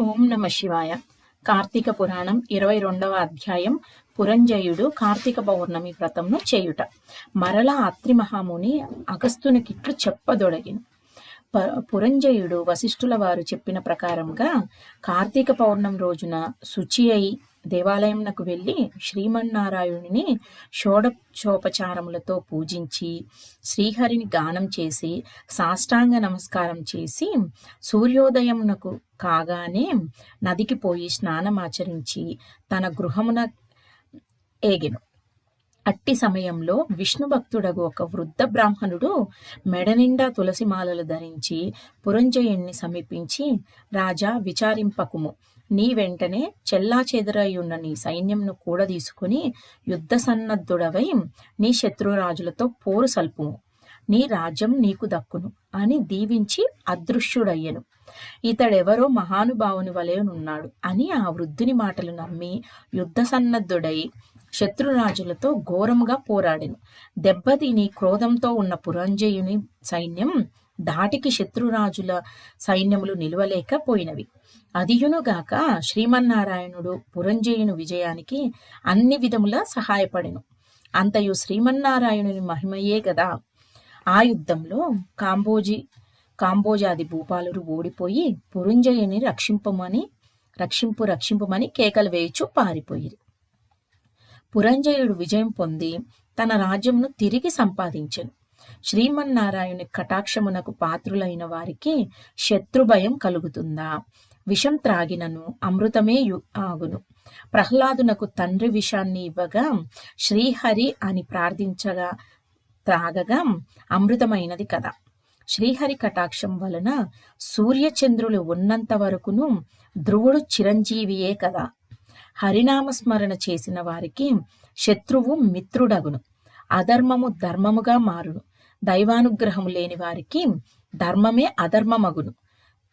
ఓం నమ శివాయ. కార్తీక పురాణం ఇరవై రెండవ అధ్యాయం. పురంజయుడు కార్తీక పౌర్ణమి వ్రతంను చేయుట. మరలా అత్రి మహాముని అగస్తునికిట్లు చెప్పదొడగిను. పురంజయుడు వశిష్ఠుల వారు చెప్పిన ప్రకారంగా కార్తీక పౌర్ణం రోజున శుచి అయి దేవాలయంనకు వెళ్ళి శ్రీమన్నారాయణుని షోడచోపచారములతో పూజించి శ్రీహరిని గానం చేసి సాష్టాంగ నమస్కారం చేసి సూర్యోదయమునకు కాగానే నదికి పోయి స్నానమాచరించి తన గృహమున ఏగెను. అట్టి సమయంలో విష్ణు భక్తుడగు ఒక వృద్ధ బ్రాహ్మణుడు మెడనిండా తులసిమాలలు ధరించి పురంజయుణ్ణి సమీపించి రాజా విచారింపకుము. నీ వెంటనే చెల్లా ఉన్న నీ సైన్యంను కూడా తీసుకుని యుద్ధ సన్నద్ధుడవై నీ శత్రురాజులతో పోరు సల్పుము. నీ రాజ్యం నీకు దక్కును అని దీవించి అదృశ్యుడయ్యను. ఇతడెవరో మహానుభావుని వలెనున్నాడు అని ఆ వృద్ధుని మాటలు నమ్మి యుద్ధ సన్నద్ధుడై శత్రురాజులతో ఘోరముగా పోరాడెను. దెబ్బతిని క్రోధంతో ఉన్న పురంజయుని సైన్యం ధాటికి శత్రురాజుల సైన్యములు నిలవలేకపోయినవి. అదియునుగాక శ్రీమన్నారాయణుడు పురంజయుని విజయానికి అన్ని విధముల సహాయపడెను. అంతయు శ్రీమన్నారాయణుని మహిమయే గదా. ఆ యుద్ధంలో కాంబోజీ కాంబోజాది భూపాలురు ఓడిపోయి పురంజయుని రక్షింపమని రక్షింపు రక్షింపమని కేకలు వేయచు పారిపోయిరి. పురంజయుడు విజయం పొంది తన రాజ్యంను తిరిగి సంపాదించెను. శ్రీమన్నారాయణుని కటాక్షమునకు పాత్రులైన వారికి శత్రుభయం కలుగుతుందా? విషం త్రాగినను అమృతమే ఆగును. ప్రహ్లాదునకు తండ్రి విషాన్ని ఇవ్వగా శ్రీహరి అని ప్రార్థించగా త్రాగగా అమృతమైనది కదా. శ్రీహరి కటాక్షం వలన సూర్యచంద్రులు ఉన్నంత వరకును ధ్రువుడు చిరంజీవియే కదా. హరినామస్మరణ చేసిన వారికి శత్రువు మిత్రుడగును. అధర్మము ధర్మముగా మారును. దైవానుగ్రహం లేని వారికి ధర్మమే అధర్మమగును.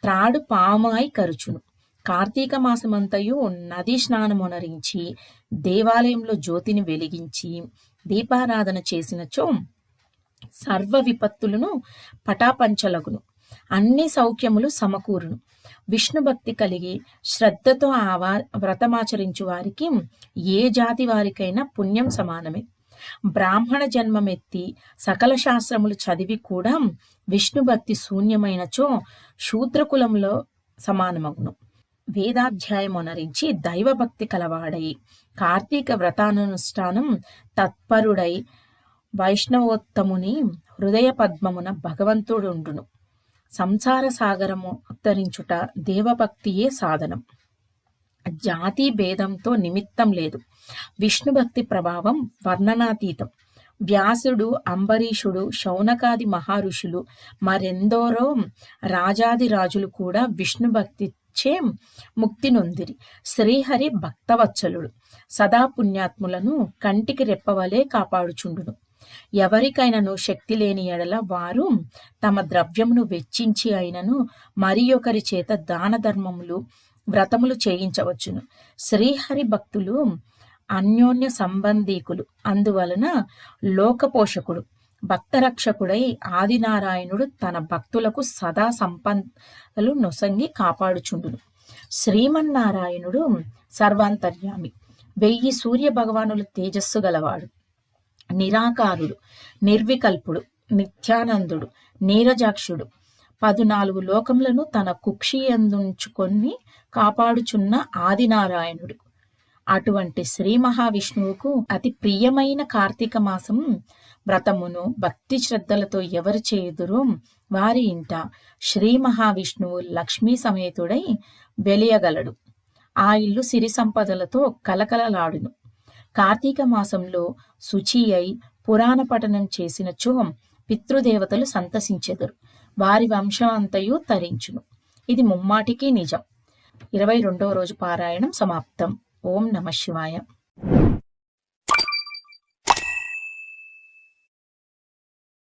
త్రాడు పామాయి కరుచును. కార్తీక మాసమంతయు నదీ స్నానమునరించి దేవాలయంలో జ్యోతిని వెలిగించి దీపారాధన చేసినచో సర్వ విపత్తులను పటాపంచలగును. అన్ని సౌఖ్యములు సమకూరును. విష్ణు భక్తి కలిగి శ్రద్ధతో ఆ వ్రతమాచరించు వారికి ఏ జాతి వారికైనా పుణ్యం సమానమే. బ్రాహ్మణ జన్మమెత్తి సకల శాస్త్రములు చదివి కూడా విష్ణు భక్తి శూన్యమైనచో శూద్రకులంలో సమానమగును. వేదాధ్యాయమునరించి దైవభక్తి కలవాడై కార్తీక వ్రతానుష్ఠానం తత్పరుడై వైష్ణవోత్తముని హృదయ పద్మమున భగవంతుడుండును. సంసార సాగరము ఉత్తరించుట దేవభక్తియే సాధనం. జాతి భేదంతో నిమిత్తం లేదు. విష్ణుభక్తి ప్రభావం వర్ణనాతీతం. వ్యాసుడు అంబరీషుడు శౌనకాది మహారుషులు మరెందరో రాజాది రాజులు కూడా విష్ణుభక్తిచే ముక్తి నొందిరి. శ్రీహరి భక్తవత్సలుడు. సదా పుణ్యాత్ములను కంటికి రెప్పవలే కాపాడుచుండును. ఎవరికైనాను శక్తి లేని ఎడల వారు తమ ద్రవ్యమును వెచ్చించి అయినను మరి ఒకరి చేత దాన ధర్మములు వ్రతములు చేయించవచ్చును. శ్రీహరి భక్తులు అన్యోన్య సంబంధీకులు. అందువలన లోకపోషకుడు భక్తరక్షకుడై ఆదినారాయణుడు తన భక్తులకు సదా సంపదలు నొసంగి కాపాడుచుండును. శ్రీమన్నారాయణుడు సర్వాంతర్యామి. వెయ్యి సూర్య భగవానుల తేజస్సు గలవాడు. నిరాకారుడు నిర్వికల్పుడు నిత్యానందుడు నీరజాక్షుడు పదునాలుగు లోకములను తన కుక్షియందుంచుకొని కాపాడుచున్న ఆదినారాయణుడు. అటువంటి శ్రీ మహావిష్ణువుకు అతి ప్రియమైన కార్తీక మాసం వ్రతమును భక్తి శ్రద్ధలతో ఎవరు చేయుదురో వారి ఇంట శ్రీ మహావిష్ణువు లక్ష్మీ సమేతుడై వెలియగలడు. ఆ ఇల్లు సిరి సంపదలతో కలకలలాడును. కార్తీక మాసంలో శుచి అయి పురాణ పఠనం చేసినచో పితృదేవతలు సంతసించెదరు. వారి వంశమంతయు తరించును. ఇది ముమ్మాటికి నిజం. ఇరవై రెండవ రోజు పారాయణం సమాప్తం. ఓం నమ శివాయ.